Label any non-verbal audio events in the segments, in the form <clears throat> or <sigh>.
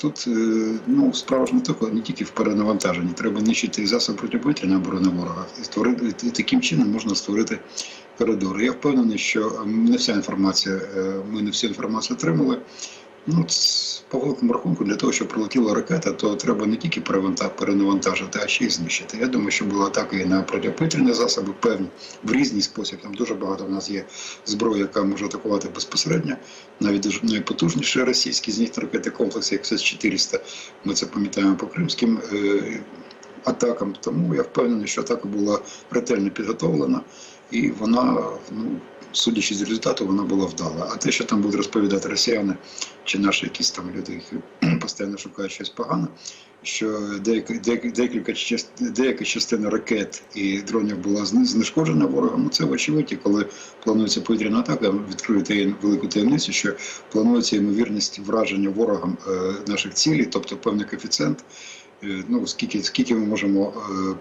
тут е, ну, справа ж не тільки, не тільки в перенавантаженні. Треба нищити і засоб протиповітряної оборони ворога. І, створити, і таким чином можна створити коридори. Я впевнений, що не вся інформація, е, ми не всю інформацію отримали. Ну, по великому рахунку, для того, щоб прилетіла ракета, то треба не тільки перенавантажити, а ще й знищити. Я думаю, що була атака і на протиповітряні засоби, певні, в різний спосіб. Там дуже багато в нас є зброї, яка може атакувати безпосередньо, навіть дуже найпотужніші російські зенітно ракети комплекси, як С-400. Ми це пам'ятаємо по кримським е, атакам. Тому я впевнений, що атака була ретельно підготовлена, і вона, ну, судячи з результату, вона була вдала. А те, що там будуть розповідати росіяни чи наші якісь там люди, які <clears throat> постійно шукають щось погане, що декілька деяка частина ракет і дронів була знешкоджена ворогом. Це вочевидь, і коли планується повітряна атака, відкрию таєм- велику таємницю, що планується ймовірність враження ворогом е, наших цілей, тобто певний коефіцієнт. Е, ну скільки, скільки ми можемо, е,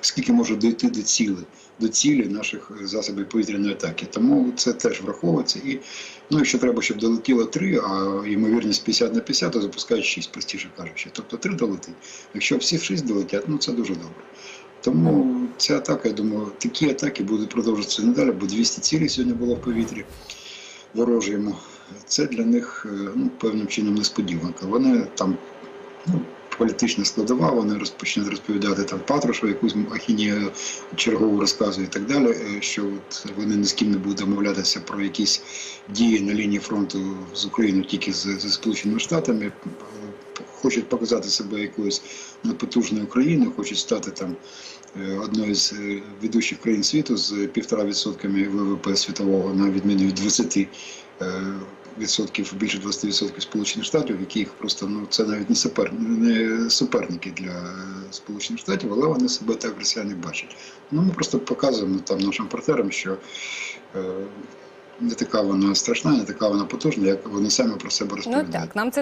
скільки може дійти до цілі, до цілі наших засобів повітряної атаки. Тому це теж враховується. І ну, якщо треба, щоб долетіло 3, а ймовірність 50 на 50, то запускають 6, простіше кажучи. Тобто 3 долетить. Якщо всі 6 долетять, ну це дуже добре. Тому ця атака, я думаю, такі атаки будуть продовжуватися надалі, бо 200 цілей сьогодні було в повітрі ворожому. Це для них е, ну, певним чином несподіванка. Вони там ну, політична складова, вони розпочнуть розповідати там Патрушеву, якусь ахінію чергову розказує і так далі, е, що от вони ні з ким не будуть домовлятися про якісь дії на лінії фронту з Україною тільки з, зі Сполученими Штатами. Е, Хочуть показати себе якоюсь надпотужною Україною, хочуть стати там е, одною з ведучих країн світу з півтора відсотками ВВП світового, на відміну від 20 е, відсотків, більше 20 відсотків Сполучених Штатів, яких просто ну це навіть не супер, не суперники для Сполучених Штатів, але вони себе так росіяни бачать. Ну ми просто показуємо там нашим партнерам, що е, не така вона страшна, не така вона потужна, як вони самі про себе Ну розповідають. так, нам це